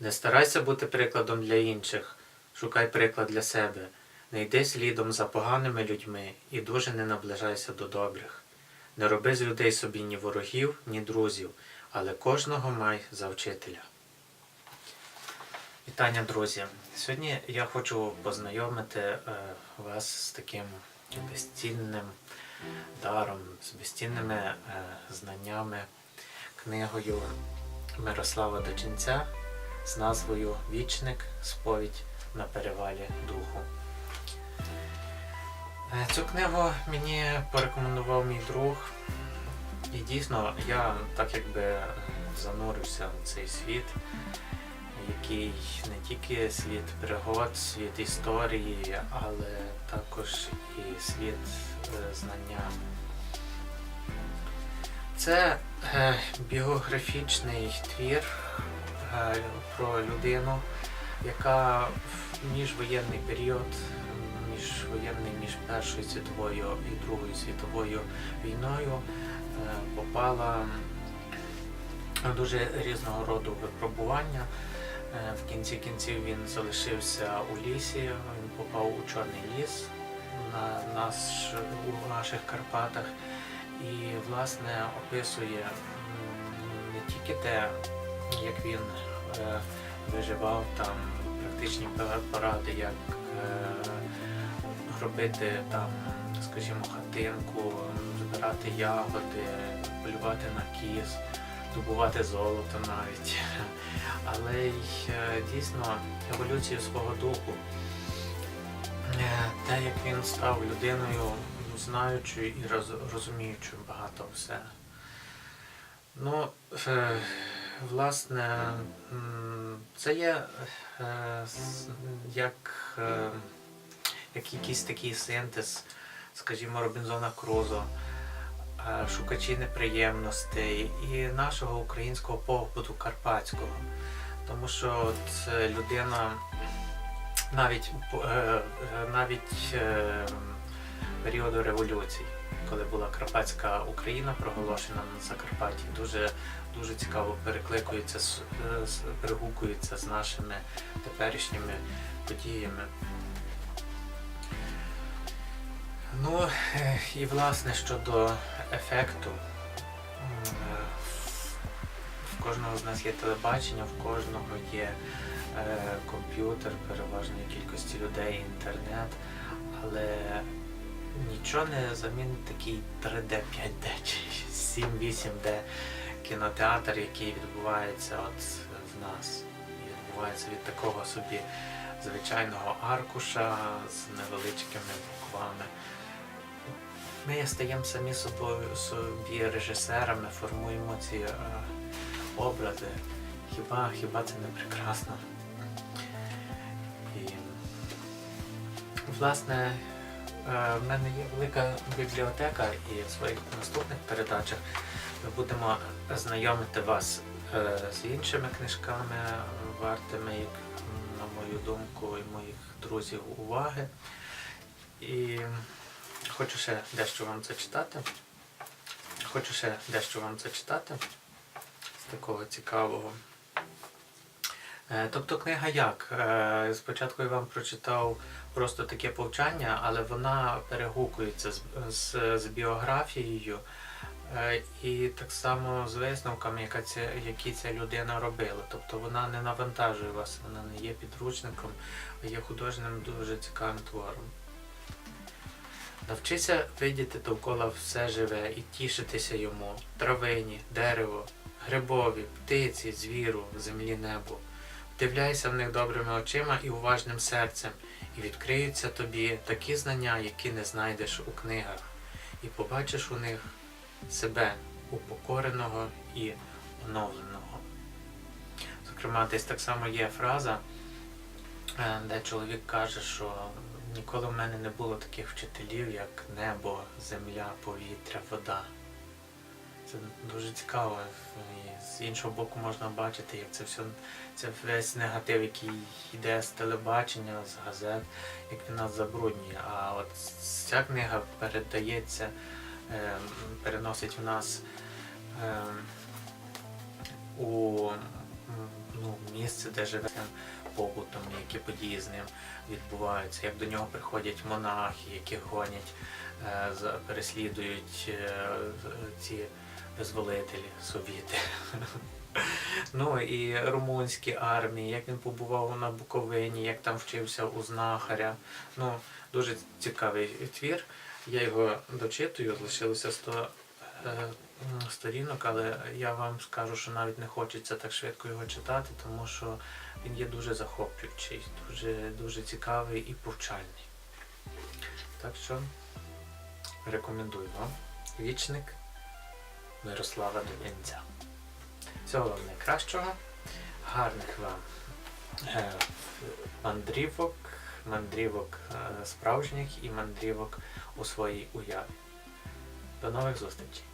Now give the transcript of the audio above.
Не старайся бути прикладом для інших, шукай приклад для себе. Не йди слідом за поганими людьми і дуже не наближайся до добрих. Не роби з людей собі ні ворогів, ні друзів, але кожного май за вчителя. Вітання, друзі! Сьогодні я хочу познайомити е, вас з таким безцінним даром, з безцінними е, знаннями, книгою Мирослава Дочинця з назвою Вічник Сповідь на перевалі духу. Е, Цю книгу мені порекомендував мій друг. І дійсно я так якби занурився в цей світ, який не тільки світ пригод, світ історії, але також і світ е, знання. Це е, біографічний твір про людину, яка в міжвоєнний період, міжвоєнний між Першою світовою і Другою світовою війною е, попала дуже різного роду випробування. Е, В кінці кінців він залишився у лісі, він попав у Чорний ліс на наш, у наших Карпатах і власне описує не тільки те, як він е, виживав там практичні поради, як е, робити там, скажімо, хатинку, збирати ягоди, полювати на кіз, добувати золото навіть, але й е, дійсно еволюцію свого духу. Те, як він став людиною знаючою і роз- розуміючою багато все. Ну, е, власне, це є е, як, е, як якийсь такий синтез, скажімо, Робінзона Крузо, е, шукачі неприємностей і нашого українського побуту карпатського. Тому що от людина навіть, навіть періоду революцій, коли була Карпатська Україна проголошена на Закарпатті, дуже, дуже цікаво перекликується, е, перегукується з нашими теперішніми подіями. Ну е, і власне щодо ефекту. е, В кожного з нас є телебачення, в кожного є комп'ютер переважної кількості людей, інтернет, але нічого не замінить такий 3D, 5D чи 7-8D кінотеатр, який відбувається от в нас. І відбувається від такого собі звичайного аркуша з невеличкими буквами. Ми стаємо самі собою собі режисерами, формуємо ці е, образи. Хіба, хіба це не прекрасно? І, власне, в мене є велика бібліотека і в своїх наступних передачах ми будемо знайомити вас е, з іншими книжками, вартими, як, на мою думку, і моїх друзів уваги. І хочу ще дещо вам зачитати. Хочу ще дещо вам зачитати з такого цікавого. Е, Тобто книга як? Е, Спочатку я вам прочитав просто таке повчання, але вона перегукується з, з, з біографією е, і так само з висновками, яка ця, які ця людина робила. Тобто вона не навантажує вас, вона не є підручником, а є художнім дуже цікавим твором. Навчися видіти довкола все живе і тішитися йому, травині, дерево, грибові, птиці, звіру, землі, небо. Вдивляйся в них добрими очима і уважним серцем, і відкриються тобі такі знання, які не знайдеш у книгах, і побачиш у них себе упокореного і оновленого. Зокрема, десь так само є фраза, е, де чоловік каже, що ніколи в мене не було таких вчителів, як небо, земля, повітря, вода. Це дуже цікаво. І з іншого боку можна бачити, як це все, це весь негатив, який йде з телебачення, з газет, як він нас забруднює. А от ця книга передається, ем, переносить в нас ем, у ну, місце де живе побутом, які події з ним відбуваються, як до нього приходять монахи, які гонять, е, переслідують е, ці визволителі совіти. Ну і румунські армії, як він побував на Буковині, як там вчився у знахаря. Ну, дуже цікавий твір. Я його дочитую, лишилося 100 е, сторінок, але я вам скажу, що навіть не хочеться так швидко його читати, тому що він є дуже захоплюючий, дуже, дуже цікавий і повчальний. Так що рекомендую вам. Вічник Мирослава Дубінця. Всього вам найкращого, гарних вам е, мандрівок, мандрівок е, справжніх і мандрівок у своїй уяві. До нових зустрічей!